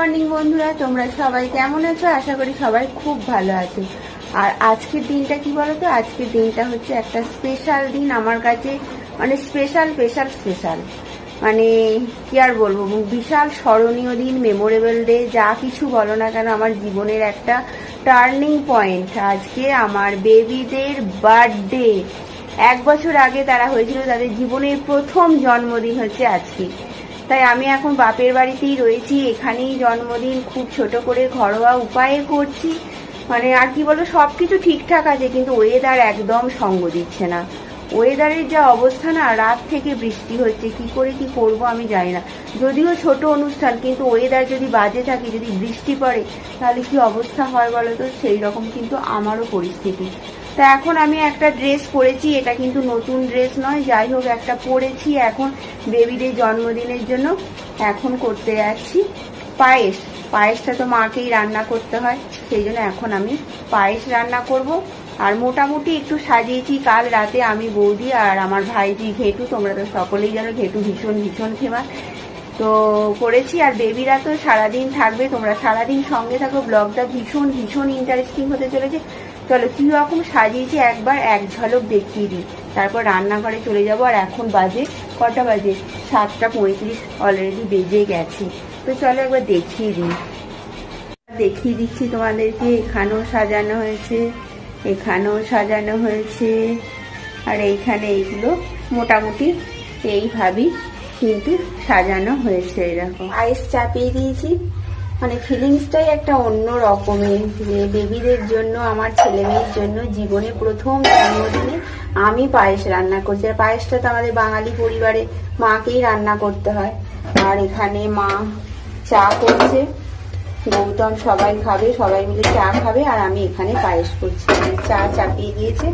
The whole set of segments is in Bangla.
মর্নিং বন্ধুরা। তোমরা সবাই কেমন আছো? আশা করি সবাই খুব ভালো আছো। আর আজকের দিনটা কি বলতো? আজকের দিনটা হচ্ছে একটা স্পেশাল দিন আমার কাছে। মানে স্পেশাল স্পেশাল স্পেশাল মানে কি আর বলব? বিশাল স্মরণীয় দিন মেমোরেবল ডে যা কিছু বলো না কেন, আমার জীবনের একটা টার্নিং পয়েন্ট আজকে আমার বেবিদের বার্থডে এক বছর আগে তারা হয়েছিল, তাদের জীবনের প্রথম জন্মদিন হচ্ছে আজকে। তাই আমি এখন বাপের বাড়িতেই রয়েছি। এখানেই জন্মদিন, খুব ছোট করে ঘরোয়া উপায়ে করছি। মানে আর কি বলো সব কিছু ঠিকঠাক আছে, কিন্তু ওয়েদার একদম সঙ্গ দিচ্ছে না। ওয়েদারের যা অবস্থা না, রাত থেকে বৃষ্টি হচ্ছে, কি করে কি করব আমি জানি না। যদিও ছোট অনুষ্ঠান, কিন্তু ওয়েদার যদি বাজে থাকে, যদি বৃষ্টি পড়ে, তাহলে কি অবস্থা হয় বলো তো? সেই রকম কিন্তু আমারও পরিস্থিতি। তা এখন আমি একটা ড্রেস পরেছি, এটা কিন্তু নতুন ড্রেস নয়, যাই হোক একটা পরেছি এখন বেবিদের জন্মদিনের জন্য এখন করতে যাচ্ছি। পায়েস, পায়েসটা তো মাকেই রান্না করতে হয়, সেই জন্য এখন আমি পায়েস রান্না করব। আর মোটামুটি একটু সাজিয়েছি কাল রাতে আমি বৌদি আর আমার ভাইজি ঘেটু, তোমরা তো সকলেই জানো ঘেটু ভীষণ ভীষণ ফেমাস। তো করেছি আর বেবিরা তো সারাদিন থাকবে, তোমরা সারাদিন সঙ্গে থাকো, ব্লগটা ভীষণ ভীষণ ইন্টারেস্টিং হতে চলেছে। চলো, কি রকম সাজিয়েছি, একবার এক ঝলক দেখিয়ে দিই। তারপর রান্নাঘরে চলে যাব, আর এখন বাজে কটা বাজে? সাতটা পঁয়ত্রিশ অলরেডি বেজে গেছে। তো চলো একবার দেখিয়ে দিই। দেখিয়ে দিচ্ছি তোমাদেরকে, এখানেও সাজানো হয়েছে, এখানেও সাজানো হয়েছে। আর এইখানে এইগুলো মোটামুটি এইভাবেই কিন্তু সাজানো হয়েছে, এরকম। আইস চাপিয়ে দিয়েছি। মানে ফিলিংসটাই একটা অন্য রকমের যে বেবিদের জন্য, আমার ছেলে মেয়ের জন্য জীবনে প্রথম জন্মদিনে আমি পায়েস রান্না করছি। আর পায়েসটা তো আমাদের বাঙালি পরিবারে মাকেই রান্না করতে হয়। আর এখানে মা চা করছে। গৌতম সবাই খাবে, সবাই মিলে চা খাবে, আর আমি এখানে পায়েস করছি। চা চাপিয়ে দিয়েছে।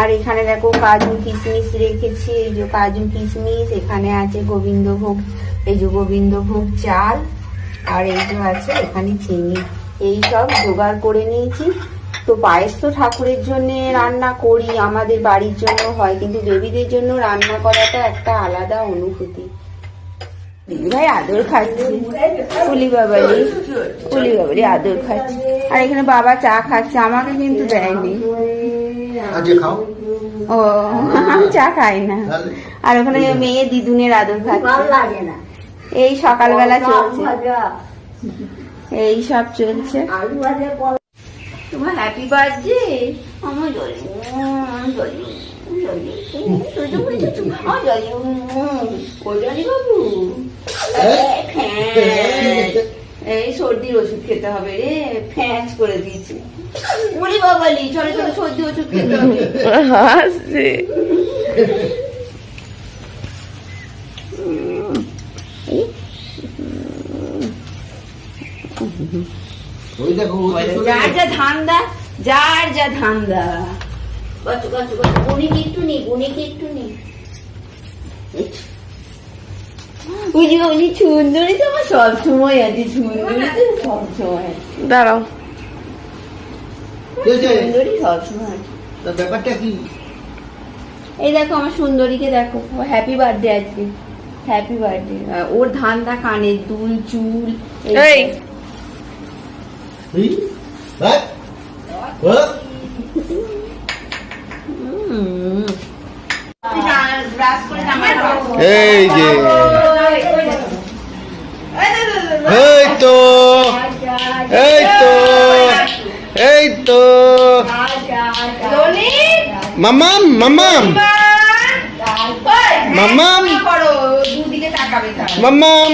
আর এখানে দেখো কাজু কিশমিশ রেখেছি। এই যে কাজু কিশমিশ, এখানে আছে গোবিন্দভোগ, এই যে গোবিন্দভোগ চাল। আর এই যে আছে এখানে চিনি। এই সব জোগাড় করে নিয়েছি। তো পায়েস তো ঠাকুরের জন্য রান্না করি আমাদের বাড়ির জন্য হয় কিন্তু বেবিদের জন্য রান্না করাটা একটা আলাদা অনুভূতি। ভাই আদর খাচ্ছে। কুলি বাবারি কুলি বাবারি আদর খাচ্ছে। আর এখানে বাবা চা খাচ্ছে আমাকে কিন্তু দেয়নি। ও আমি চা খাই না। আর ওখানে মেয়ে দিদুনের আদর খাচ্ছে। লাগে না। এই সকালবেলা চলছে। এই সব চলছে। তোমার হ্যাপি বার্থডে আমার জলি। জলি। বাবু? ফ্যাঁচ। এই সর্দির ওষুধ খেতে হবে রে। ফ্যাঁচ করে দিয়েছি। উলি বাবালি চলো চলো সর্দি ওষুধ খেতে হবে। ওই দেখো ও তো চলে যার যা ধান্দা যার যা ধান্দা। গচ্ছ গচ্ছ গচ্ছ গুনি একটু নি গুনি একটু নি উনি উনি সুন্দরী তো আমার সবসময় আছে সুন্দরী তো সবসময় দাঁড়াও। কে সুন্দরী সবসময় আছে। ব্যাপারটা কি? এই দেখো আমার সুন্দরীকে দেখো হ্যাপি বার্থডে আজকে। হ্যাপি বার্থডে ওর ধান্দা কানের দুল চুল এই। এই? ব্রাশ করে জামা এই যে এই তো এই তো এই তো মামাম মামাম মামাম মামাম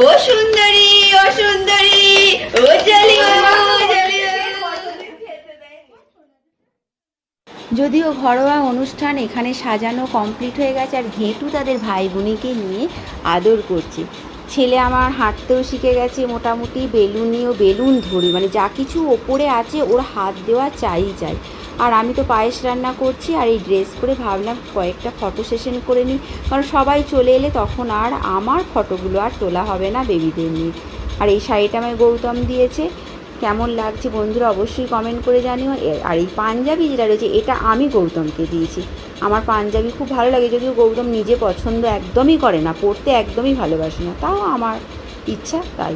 ও সুন্দরী ও সুন্দরী, ও যদিও ঘরোয়া অনুষ্ঠান এখানে সাজানো কমপ্লিট হয়ে গেছে, আর ঘেঁটু তাদের ভাই বোনিকে নিয়ে আদর করছে। ছেলে আমার হাঁটতেও শিখে গেছে, মোটামুটি বেলুনিও বেলুন ধরে মানে যা কিছু ওপরে আছে, ওর হাত দেওয়া চাই চাই। আর আমি তো পায়েস রান্না করছি আর এই ড্রেস পরে ভাবলাম কয়েকটা ফটো সেশন করে নিই। কারণ সবাই চলে এলে তখন আর আমার ফটোগুলো আর তোলা হবে না বেবিদের নিয়ে। আর এই শাড়িটা আমায় গৌতম দিয়েছে। কেমন লাগছে বন্ধুরা অবশ্যই কমেন্ট করে জানিও। আর এই পাঞ্জাবি যেটা রয়েছে, এটা আমি গৌতমকে দিয়েছি। আমার পাঞ্জাবি খুব ভালো লাগে, যদিও গৌতম নিজে পছন্দ একদমই করে না, পরতে একদমই ভালোবাসে না, তাও আমার ইচ্ছা তাই।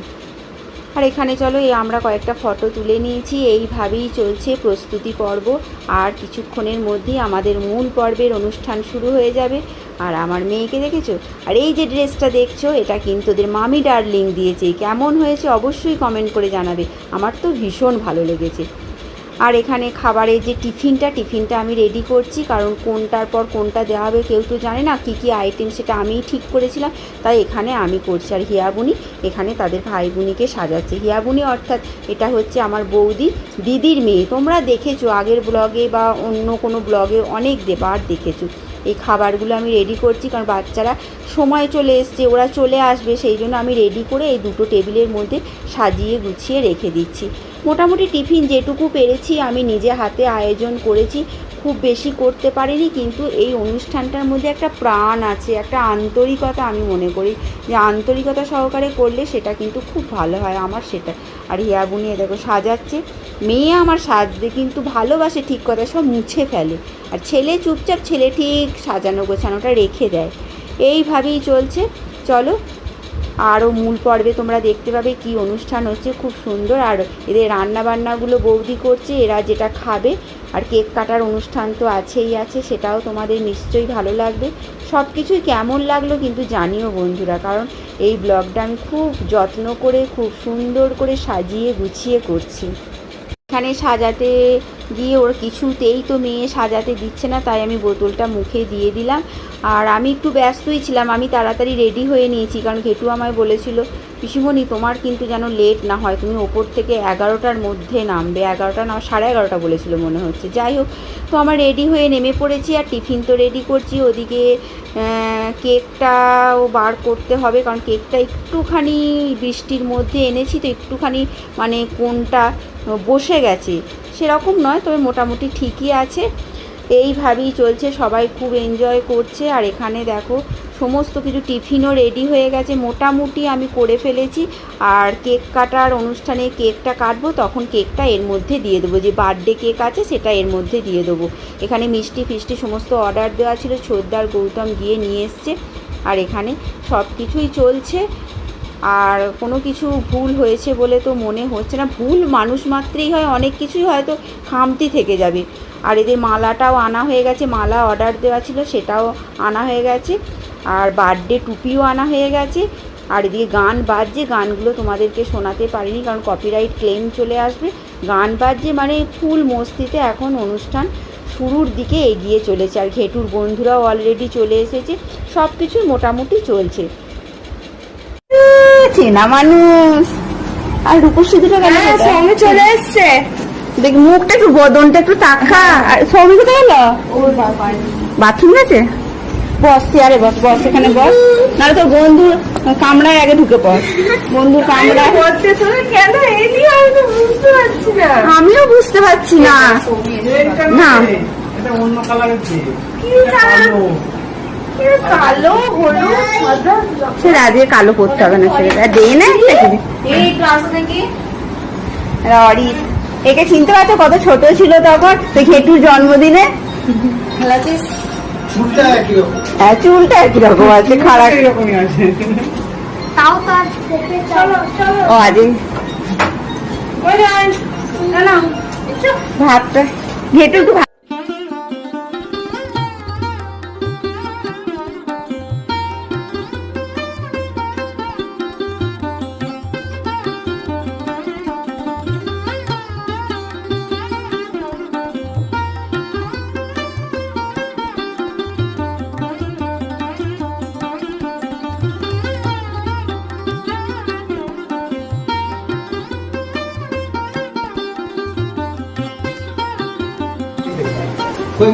আর এখানে চলো, এই আমরা কয়েকটা ফটো তুলে নিয়েছি। এইভাবেই চলছে প্রস্তুতি পর্ব। আর কিছুক্ষণের মধ্যেই আমাদের মূল পর্বের অনুষ্ঠান শুরু হয়ে যাবে। আর আমার মেয়েকে দেখেছ? আর এই যে ড্রেসটা দেখছ, এটা কিন্তু ওদের মামি ডার্লিং দিয়েছে। কেমন হয়েছে অবশ্যই কমেন্ট করে জানাবে। আমার তো ভীষণ ভালো লেগেছে। আর এখানে খাবারের যে টিফিনটা টিফিনটা আমি রেডি করছি, কারণ কোনটার পর কোনটা দেওয়া হবে কেউ তো জানে না, কী কী আইটেম সেটা আমিই ঠিক করেছিলাম, তাই এখানে আমি করছি। আর হিয়াবুনি, এখানে তাদের ভাই বোনিকে সাজাচ্ছে। হিয়াবুনি, অর্থাৎ এটা হচ্ছে আমার বৌদি, দিদির মেয়ে। তোমরা দেখেছ আগের ব্লগে বা অন্য কোনো ব্লগে অনেক দেবার দেখেছ। এই খাবারগুলো আমি রেডি করছি, কারণ বাচ্চারা সময় চলে এসছে, ওরা চলে আসবে, সেই জন্য আমি রেডি করে এই দুটো টেবিলের মধ্যে সাজিয়ে গুছিয়ে রেখে দিচ্ছি। মোটামুটি টিফিন যেটুকু পেরেছি, আমি নিজে হাতে আয়োজন করেছি। খুব বেশি করতে পারিনি, কিন্তু এই অনুষ্ঠানটার মধ্যে একটা প্রাণ আছে, একটা আন্তরিকতা আমি মনে করি। যে আন্তরিকতা সহকারে করলে সেটা কিন্তু খুব ভালো হয়, আমার সেটা। আর হিয়া বুনিয়ে দেখো সাজাচ্ছে। মেয়ে আমার সাজতে কিন্তু ভালোবাসে ঠিক কথা, সব মুছে ফেলে। আর ছেলে চুপচাপ, ছেলে ঠিক সাজানো গোছানোটা রেখে দেয়। এইভাবেই চলছে। চলো আরও মূল পর্বে তোমরা দেখতে পাবে কি অনুষ্ঠান হচ্ছে, খুব সুন্দর। আর এদের রান্না বান্নাগুলো বৌদি করছে, এরা যেটা খাবে আর কেক কাটার অনুষ্ঠান তো আছেই আছে, সেটাও তোমাদের নিশ্চয়ই ভালো লাগবে। সব কিছুই কেমন লাগল কিন্তু জানিও বন্ধুরা, কারণ এই ব্লগটা আমি খুব যত্ন করে, খুব সুন্দর করে সাজিয়ে গুছিয়ে করছি। এখানে সাজাতে গিয়ে ওর কিছুতেই তো মেয়ে সাজাতে দিচ্ছে না, তাই আমি বোতলটা মুখে দিয়ে দিলাম। আর আমি একটু ব্যস্তই ছিলাম, আমি তাড়াতাড়ি রেডি হয়ে নিয়েছি, কারণ ঘেটু আমায় বলেছিল, পিসিমণি, তোমার কিন্তু যেন লেট না হয়, তুমি ওপর থেকে এগারোটার মধ্যে নামবে। এগারোটা না, সাড়ে এগারোটা বলেছিল মনে হচ্ছে। যাই হোক, তো আমার রেডি হয়ে নেমে পড়েছি আর টিফিন তো রেডি করছি, ওদিকে কেকটাও বার করতে হবে, কারণ কেকটা একটুখানি বৃষ্টির মধ্যে এনেছি, তো একটুখানি মানে কোনটা বসে গেছে। সেরকম নয়, তবে মোটামুটি ঠিকই আছে। এইভাবেই চলছে, সবাই খুব এনজয় করছে। আর এখানে দেখো, সমস্ত কিছু টিফিনও রেডি হয়ে গেছে। মোটামুটি আমি করে ফেলেছি। আর কেক কাটার অনুষ্ঠানে কেকটা কাটবো, তখন কেকটা এর মধ্যে দিয়ে দেবো। যে বার্থডে কেক আছে, সেটা এর মধ্যে দিয়ে দেবো। এখানে মিষ্টি ফিষ্টি সমস্ত অর্ডার দেওয়া ছিল। ছোদ্দার গৌতম গিয়ে নিয়ে এসছে। আর এখানে সব কিছুই চলছে। আর কোনো কিছু ভুল হয়েছে বলে তো মনে হচ্ছে না। ভুল মানুষ মাত্রেই হয়, অনেক কিছুই হয়তো খামতি থেকে যাবে। আর এদের মালাটাও আনা হয়ে গেছে, মালা অর্ডার দেওয়া ছিল, সেটাও আনা হয়ে গেছে। আর বার্থডে টুপিও আনা হয়ে গেছে। আর এদিকে গান বাজছে, গানগুলো তোমাদেরকে শোনাতে পারিনি কারণ কপিরাইট ক্লেম চলে আসবে। গান বাজছে মানে ফুল মস্তিতে এখন অনুষ্ঠান শুরুর দিকে এগিয়ে চলেছে। আর ঘেটুর বন্ধুরাও অলরেডি চলে এসেছে। সব কিছুই মোটামুটি চলছে। চেনা মানুষ? আর রূপসী দুটো গেল সৌমি চলে এসছে। দেখ মুখটা একটু বদনটা একটু তাকা। আর সৌমি কোথায় গেল? বাথরুম আছে? বস চেয়ারে বস বস এখানে বস। নাহলে তোর বন্ধু কামরায় আগে ঢুকে পড়। বন্ধু করতে কেন এলি? আমি তো বুঝতে পারছি না। আমিও বুঝতে পারছি না। না। এটা অন্য কালারের কি কালো। কি কালো হলুদ সে রাজে কালো করতে হবে না ছেলেটা দে না কি? এই ক্লাস নাকি ররি একে চিনতে পারছ কত ছোট ছিল তখন? তো ঘেটুর জন্মদিনে? চুলটা একই রকম। হ্যাঁ চুলটা একই রকম আছে খারাপ আছে। তাও চলো চলো। ও আজ ভাতটা। ঘেটু একটু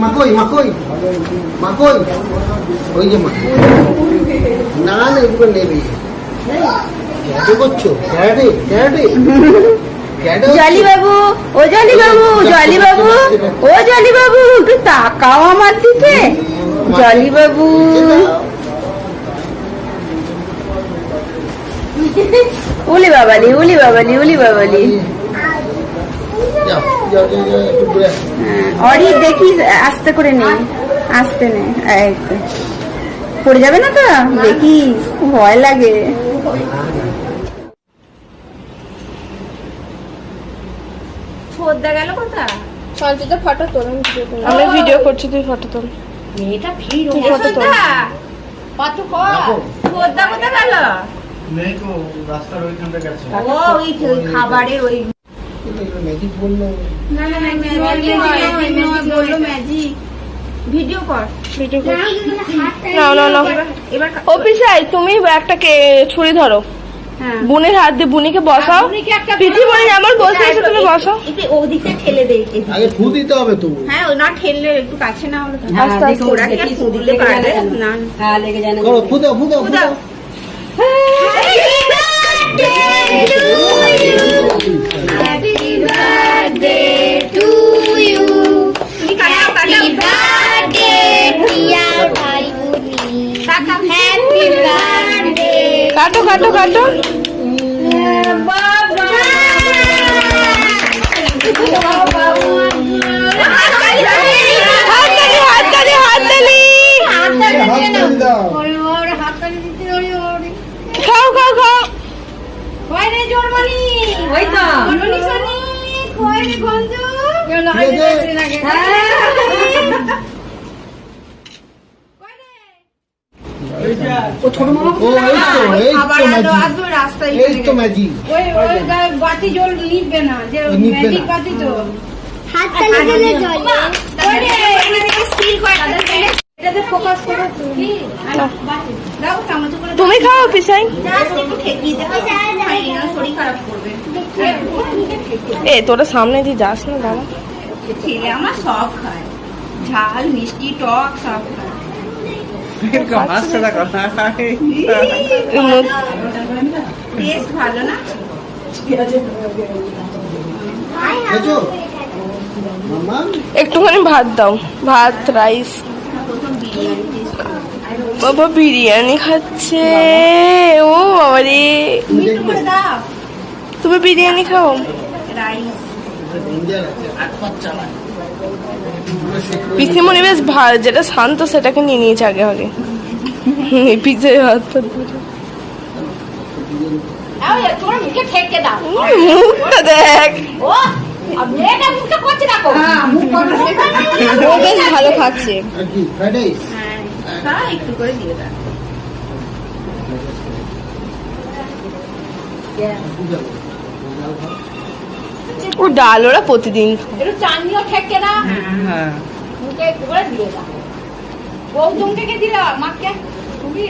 ভাত কই মা কই মা কই মা কই ওই যে মা। না না, এগুলো নেবে। ক্যাটে করছ? ক্যাটে ক্যাটে জলি বাবু ও জলি বাবু জলি বাবু ও জলি বাবু একটু তাকাও আমার দিকে। জলি বাবু উলি বাবালি উলি বাবালি উলি বাবালি। অরি দেখি আস্তে করে নে আস্তে নে তো। পড়ে যাবে না তো? দেখি ভয় লাগে। গেল কোথায়? সঞ্চিত ফটো আমি ভিডিও করছি। তুই ফটো তোল। মেয়েটা ভিড় ফটো তোল। কত কর। রাখো। কোথায় গেল? নেই তো রাস্তার ওইখানটা গেছে। ও ওই ওই খাবারের ওই ম্যাজিক বলল না না না ম্যাজিক নয় বলল ম্যাজিক ভিডিও কর ভিডিও কর না না না এবার তুমি একটা কে ছুরি ধরো। হ্যাঁ বুনের হাত দিয়ে বুনিকে বসাও। পিসি বলে এমন বসে আছে তুমি বসাও। ওদিকে ঠেলে দে একটু। আগে ফু দিতে হবে তো। হ্যাঁ ও না ঠেললে একটু কাছে না হলে তো আস্তে আস্তে ওরা কি আর ফুললে পারবে না। করো ফু দাও ফু দাও ফু দাও। তুমি কাটো কাটো কাটো। খাও খাও খাও। ওই তো। ও এই তো এই তো ম্যাজিক এই তো ম্যাজিক বাতি জল নিবে না যে ম্যাজিক বাতি তো। হাততালি দিলে জলে। এটাতে ফোকাস করো তুমি দাও তুমি খাও পিসাই খারাপ করবে। এ তোরা সামনে দিয়ে যাস না ছেলে আমার সব খায়। ঝাল মিষ্টি টক সব খায়। ভালো না একটুখানি ভাত দাও। ভাত রাইস। বাবা বিরিয়ানি খাচ্ছে। ও বাবা রে। তুমি বিরিয়ানি খাও? রাইস। পিসিমণি বেশ ভালো যেটা শান্ত সেটাকে নিয়ে নিয়েছে আগে আগে। পিছে হাত মুখটা দেখ। ও ও বেশ ভালো খাচ্ছে। আর কি ফ্রাইড রাইস হ্যাঁ তা একটু করে দিয়ে দাও। ও ডাল ওরা প্রতিদিন একটু চাটনিও ঠেকে না। মুখে করে দিয়ে দাও। বউ জমকে দিলা মাকে? তুমি?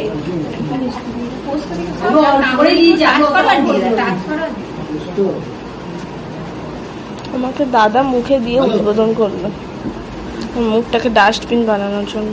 করে দিয়ে যা ট্রান্সফার দিয়ে ট্রান্সফার আমাকে দাদা মুখে দিয়ে উদ্বোধন করল। মুখটাকে ডাস্টবিন বানানোর জন্য।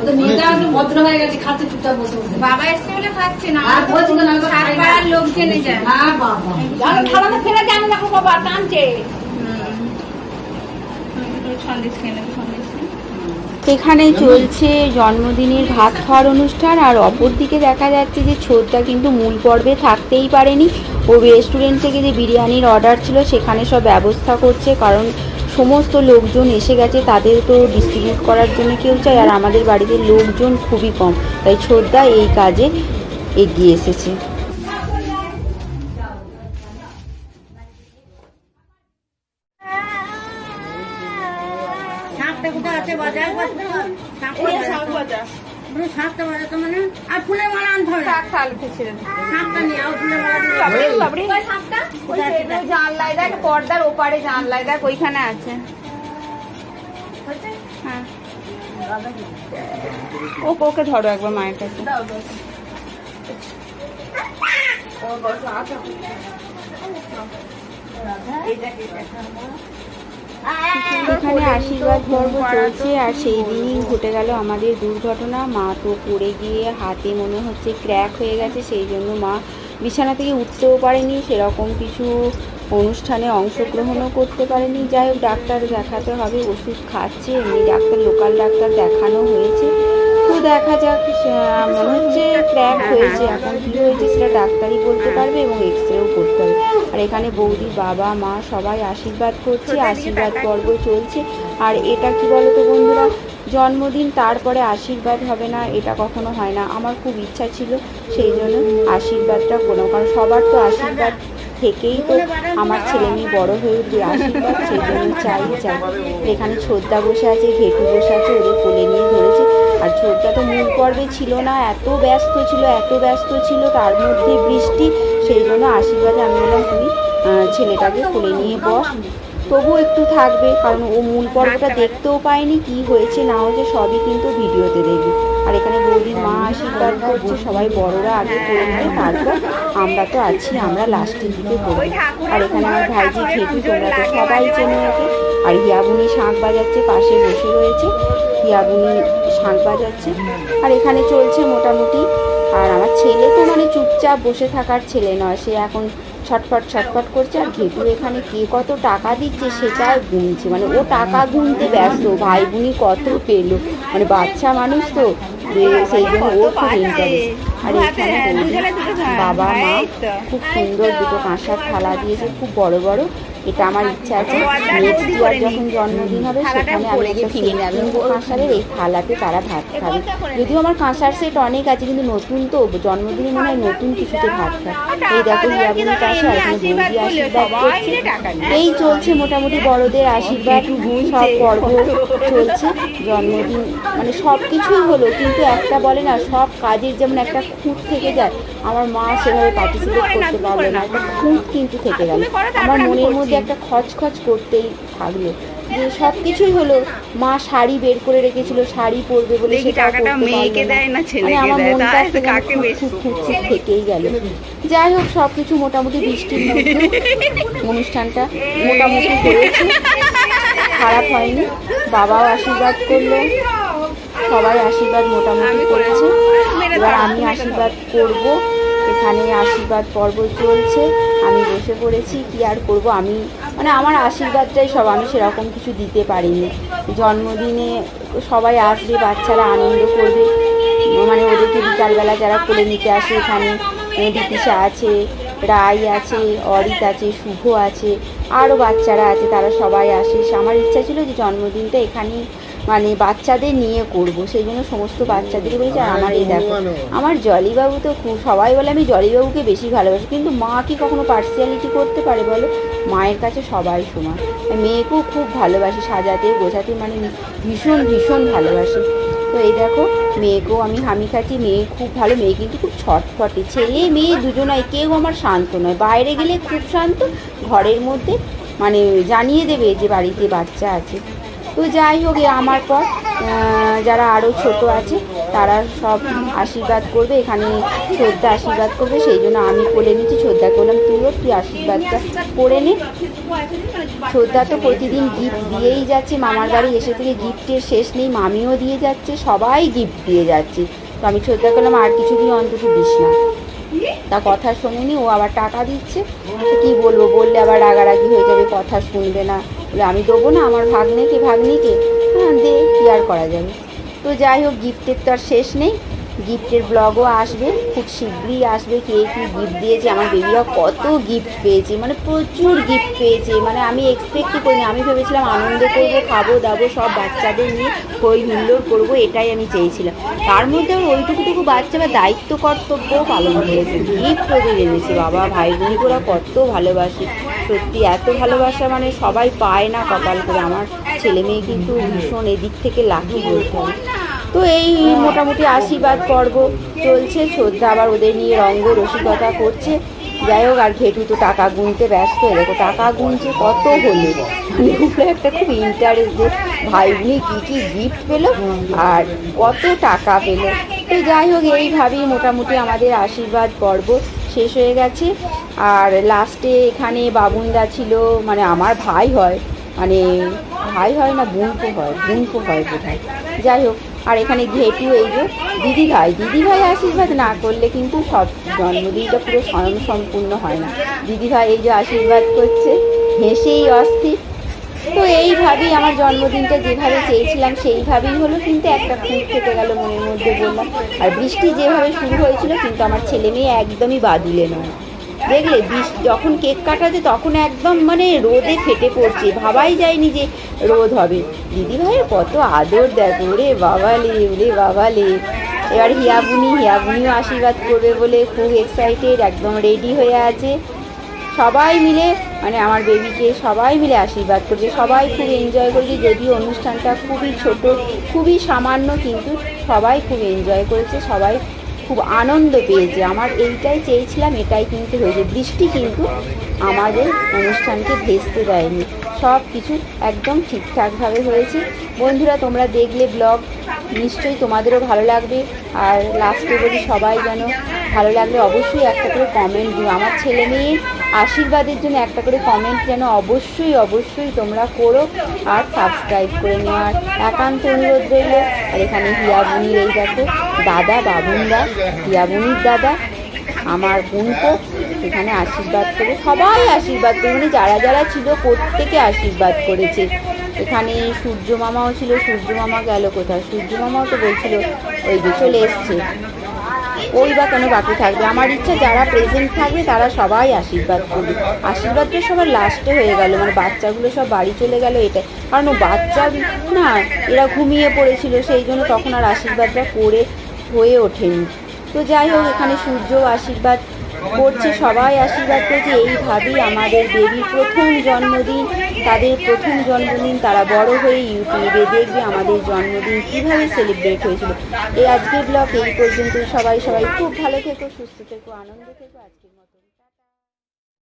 দিয়ে দেবো বা ও দেখো ঘরে রেখে দিও। ঠিক আছে ওটা আমার একটা মামা তুমি দিয়ে দাও, আমি বলছি, আনতে গেছি তো ওটা আমায় দিলো। আমি বলি, পাত্র তুমিই দিও তো। ওরা তো দিয়েছে, এটা রেখে দিও। হয়েছে? বাবা এসছে বলে খাচ্ছে না আর বলছি না, আমি তো খাই না। পাড়ার লোক জেনে যায় জানো, থালাটা ফেলে দেন দেখো বাবা, টানছে। সন্দেশ খেয়ে নেবে সন্দেশ এখানে চলছে জন্মদিনের ভাত খাওয়ার অনুষ্ঠান আর অপরদিকে দেখা যাচ্ছে যে ছোটটা কিন্তু মূল পর্বে থাকতেই পারেনি ও রেস্টুরেন্ট থেকে যে বিরিয়ানির অর্ডার ছিল সেখানে সব ব্যবস্থা করছে কারণ সমস্ত লোকজন এসে গেছে তাদের তো ডিস্ট্রিবিউট করার জন্য কেউ চায় আর আমাদের বাড়িতে লোকজন খুবই কম। তাই শ্রদ্ধা এই কাজে এগিয়ে এসেছে। জানলায় দেখ পর্দার ওপারে জানলায় দেখ ওইখানে আছে। হ্যাঁ। ও ওকে ধরো একবার মায়ের কাছে। এখানে আশীর্বাদ পর্ব চলছে আর সেই দিনই ঘটে গেল আমাদের দুর্ঘটনা। মা তো পড়ে গিয়ে হাতে মনে হচ্ছে ক্র্যাক হয়ে গেছে, সেই জন্য মা বিছানা থেকে উঠতেও পারেনি, সেরকম কিছু অনুষ্ঠানে অংশগ্রহণও করতে পারেনি। যাই হোক, ডাক্তার দেখাতে হবে, ওষুধ খাচ্ছে, এমনি ডাক্তার লোকাল ডাক্তার দেখানো হয়েছে। দেখা যাক মনে হচ্ছে ক্র্যাক হয়েছে। এখন কী হয়েছে সেটা ডাক্তারই বলতে পারবে এবং এক্স রেও করতে হবে। আর এখানে বৌদি বাবা মা সবাই আশীর্বাদ করছে আশীর্বাদ পর্ব চলছে। আর এটা কি বলো তো বন্ধুরা জন্মদিন তারপরে আশীর্বাদ হবে না এটা কখনো হয় না। আমার খুব ইচ্ছা ছিল সেই জন্য আশীর্বাদটা কোনো কারণ সবার তো আশীর্বাদ থেকেই তো আমার ছেলে মেয়ে বড়ো হয়ে উঠবে আশীর্বাদ সেই জন্য চাই চাই। এখানে শ্রদ্ধা বসে আছে ঘেটু বসে আছে ওদের কোলে নিয়ে ধরেছে। আর ছোটটা তো মূল পর্বে ছিল না, এত ব্যস্ত ছিল, এত ব্যস্ত ছিল, তার মধ্যে বৃষ্টি, সেই জন্য আশীর্বাদে আমি বললাম তুই ছেলেটাকে কোলে নিয়ে বস। তবু একটু থাকবে, কারণ ও মূল পর্বটা দেখতেও পায়নি, কি হয়েছে না হয়েছে সবই কিন্তু ভিডিওতে দেখবি। আর এখানে বৌদির মা আশীর্বাদ করছে, সবাই বড়রা আগে করে নেবে তারপর আমরা তো আছি, আমরা লাস্টের দিকে করব আর এখানে আমার ভাইজি খেটু তোমরা তো সবাই চেনে ওকে। আর হিয়াবুনি শাঁখ বাজাচ্ছে, পাশে বসে রয়েছে, হিয়াবুনি শাঁখ বাজাচ্ছে। আর এখানে চলছে মোটামুটি। আর আমার ছেলে তো মানে চুপচাপ বসে থাকার ছেলে নয়, সে এখন ছটফট ছটফট করছে আর ঘেটু এখানে কে কত টাকা দিচ্ছে সেটা গুনছে। মানে ও টাকা গুনতে ব্যস্ত ভাই বোনই কত পেল। মানে বাচ্চা মানুষ তো সেই জন্য ওর খুব ইন্টারেস্ট আর এখানে বাবা মা খুব সুন্দর দুটো কাঁসার থালা দিয়েছে খুব বড় বড়। এটা আমার ইচ্ছা আছে। নেক্সট ইয়ার যখন জন্মদিন হবে সেখানে আমি একটা কিনবো কাঁসারের। এই থালাতে তারা ভাত খাবে। যদিও আমার কাঁসার সেট অনেক আছে কিন্তু নতুন তো জন্মদিনে মনে হয় নতুন কিছুতে ভাত খায়। এই দেখো ইয়াবুনি আর এখানে বৌদি আশীর্বাদ করছে। এই চলছে মোটামুটি বড়দের আশীর্বাদ সব পর্ব চলছে জন্মদিন মানে সব কিছুই হলো কিন্তু একটা বলে না সব কাজের যেমন একটা খুঁত থেকে যায় আমার মা সেভাবে পার্টিসিপেট করতে পারল না একটা খুঁত কিন্তু থেকে গেল। আমার মনের মধ্যে একটা খচখচ করতেই থাকল। যে সব কিছুই হলো মা শাড়ি বের করে রেখেছিল শাড়ি পরবে বলে সেটা মেয়েকে দেয় না ছেলে আমার মনটা কাকে খুঁতখুঁত থেকেই গেল। যাই হোক সব কিছু মোটামুটি বৃষ্টির মধ্যে অনুষ্ঠানটা মোটামুটি হয়েছে খারাপ হয়নি। বাবাও আশীর্বাদ করল। সবাই আশীর্বাদ মোটামুটি করেছে। এবার আমি আশীর্বাদ করব। এখানে আশীর্বাদ পর্ব চলছে। আমি বসে পড়েছি, কি আর করব? আমি মানে আমার আশীর্বাদটাই সব, আমি সেরকম কিছু দিতে পারিনি। জন্মদিনে সবাই আসবে, বাচ্চারা আনন্দ করবে। মানে ওদেরকে বিকালবেলা যারা কোলে নিতে আসে, এখানে দীপিসা আছে, রাই আছে, অরিত আছে, শুভ আছে, আরও বাচ্চারা আছে, তারা সবাই আসে। আমার ইচ্ছা ছিল যে জন্মদিনটা এখানেই মানে বাচ্চাদের নিয়ে করব, সেই জন্য সমস্ত বাচ্চাদের বলেছে আর আমার এই দেখো। আমার জলিবাবু তো খুব, সবাই বলে আমি জলিবাবুকে বেশি ভালোবাসি, কিন্তু মা কি কখনো পার্সিয়ালিটি করতে পারে বলো? মায়ের কাছে সবাই সমান। মেয়েকেও খুব ভালোবাসি সাজাতে গোছাতে মানে ভীষণ ভীষণ ভালোবাসি। তো এই দেখো, মেয়েকেও আমি হামি খাচ্ছি, মেয়ে খুব ভালো, মেয়ে কিন্তু খুব ছটফটে। ছেলে, মেয়ে দুজনাই, কেউ আমার শান্ত নয়। বাইরে গেলে খুব শান্ত, ঘরের মধ্যে মানে জানিয়ে দেবে যে বাড়িতে বাচ্চা আছে। তো যাই হোক আমার পর যারা আরও ছোট আছে, তারা সব আশীর্বাদ করবে, এখানে শ্রদ্ধা আশীর্বাদ করবে, সেই জন্য আমি কোলে নিচ্ছি, শ্রদ্ধা করলাম, তুইও, তুই আশীর্বাদটা করে নে। শ্রদ্ধা তো প্রতিদিন গিফট দিয়েই যাচ্ছে, মামার বাড়ি এসে থেকে গিফটের শেষ নেই, মামিও দিয়ে যাচ্ছে, সবাই গিফট দিয়ে যাচ্ছে। তো আমি শ্রদ্ধা করলাম, আর কিছু কিছুদিন অন্তত দিস না। তা কথা শোনেনি ও আবার টাকা দিচ্ছে তো কি বলব, বললে আবার রাগারাগি হয়ে যাবে, কথা শুনবে না। বলে আমি দেবো না, আমার ভাগ্নেকে, ভাগ্নিকে। হ্যাঁ দে, কি আর করা যাবে? তো যাই হোক, গিফটের তো আর শেষ নেই। গিফটের ব্লগও আসবে, খুব শীঘ্রই আসবে, কে কী গিফট দিয়েছে, আমার বেবিরা কত গিফট পেয়েছে মানে প্রচুর গিফট পেয়েছে মানে আমি এক্সপেক্টই করিনি, আমি ভেবেছিলাম আনন্দ করব, খাব, দাবো, সব বাচ্চাদের নিয়ে হই হুল্লোড় করব, এটাই আমি চেয়েছিলাম। তার মধ্যে আমার ওইটুকুটুকু বাচ্চা বা দায়িত্ব, কর্তব্যও পালন করেছে, গিফট ওদের এনেছে, বাবা, ভাই বোনিকোরা কত ভালোবাসে। সত্যি এত ভালোবাসা মানে সবাই পায় না কপাল করে। আমার ছেলে মেয়ে কিন্তু ভীষণ এদিক থেকে লাকি বলতে তো এই মোটামুটি আশীর্বাদ পর্ব চলছে। শ্রদ্ধা আবার ওদের নিয়ে রঙ্গ রসিকতা করছে। যাই হোক, আর ঘেটু তো টাকা গুনতে ব্যস্ত। দেখো, টাকা গুনছে কত হলো? মানে উপরে একটা খুব ইন্টারেস্ট যে ভাই বোনে কী কী গিফট পেল আর কত টাকা পেল। তো যাই হোক এইভাবেই মোটামুটি আমাদের আশীর্বাদ পর্ব। শেষ হয়ে গেছে। আর লাস্টে এখানে বাবুনদা ছিল মানে আমার ভাই হয়। মানে ভাই হয় না বোনকো হয় বোনকো হয় কোথায় যাই হোক, আর এখানে ঘেটু এই যে দিদি ভাই দিদি ভাই আশীর্বাদ না করলে কিন্তু সব জন্মদিনটা পুরো স্বয়ং সম্পূর্ণ হয় না। দিদি ভাই এই যে আশীর্বাদ করছে, হেসেই অস্থির। তো এইভাবেই আমার জন্মদিনটা যেভাবে চেয়েছিলাম, সেইভাবেই হলো কিন্তু একটা খুঁত থেকে গেল মনের মধ্যে বললাম। আর বৃষ্টি যেভাবে শুরু হয়েছিল কিন্তু আমার ছেলে মেয়ে একদমই বাদুলে নয়। দেখলে বৃষ্টি যখন কেক কাটাতে তখন একদম মানে রোদে ফেটে পড়ছে, ভাবাই যায়নি যে রোদ হবে। দিদি ভাইয়ের কত আদর দেখো, ওরে বাবালে ওরে বাবালে। এবার হিয়াবুনি, হিয়াবুনিও আশীর্বাদ করবে বলে খুব এক্সাইটেড একদম রেডি হয়ে আছে। সবাই মিলে মানে আমার বেবিকে সবাই মিলে আশীর্বাদ করছে। সবাই খুব এনজয় করছে, যদিও অনুষ্ঠানটা খুবই ছোট, খুবই সামান্য, কিন্তু সবাই খুব এনজয় করেছে, সবাই খুব আনন্দ পেয়েছে। আমার এইটাই চেয়েছিলাম, এটাই কিন্তু হয়েছে। বৃষ্টি কিন্তু আমাদের অনুষ্ঠানকে ভেস্তে দেয়নি। সব কিছু একদম ঠিকঠাকভাবে হয়েছে। বন্ধুরা, তোমরা দেখলে ব্লগ নিশ্চয়ই তোমাদেরও ভালো লাগবে। আর লাস্টে বলি সবাই যেন ভালো লাগলে অবশ্যই একটা করে কমেন্ট দিও। আমার ছেলে মেয়ের আশীর্বাদের জন্য একটা করে কমেন্ট যেন অবশ্যই অবশ্যই তোমরা করো আর সাবস্ক্রাইব করে নেওয়ার একান্ত অনুরোধ রইল, আর এখানে হিয়াবুনির এই দেখো, দাদা, বাবুনদা হিয়াবুনির দাদা, আমার বোনকে এখানে আশীর্বাদ করে, সবাই আশীর্বাদ করে মানে যারা যারা ছিল প্রত্যেকে আশীর্বাদ করেছে। এখানে সূর্য মামাও ছিল, সূর্য মামা গেল কোথায়? সূর্য মামাও তো বলছিল, ওই যে চলে এসছে। ওই বা কেন বাকি থাকবে। আমার ইচ্ছা যারা প্রেজেন্ট থাকবে, তারা সবাই আশীর্বাদ করবে আশীর্বাদটা সবার লাস্টে হয়ে গেল। মানে বাচ্চাগুলো সব বাড়ি চলে গেল এটা কারণ বাচ্চা না, এরা ঘুমিয়ে পড়েছিল, সেই জন্য তখন আর আশীর্বাদটা করে হয়ে ওঠেনি। তো যাই হোক, এখানে সূর্য আশীর্বাদ করছে সবাই আশীর্বাদ করছে এইভাবেই আমাদের বেবির প্রথম জন্মদিন, তাদের প্রথম জন্মদিন তারা বড় হয়ে ইউটিউবে দেখবে আমাদের জন্মদিন কীভাবে সেলিব্রেট হয়েছিল। এই আজকের ব্লগ এই পর্যন্ত সবাই সবাই খুব ভালো থেকো, সুস্থ থেকো, আনন্দ থেকো।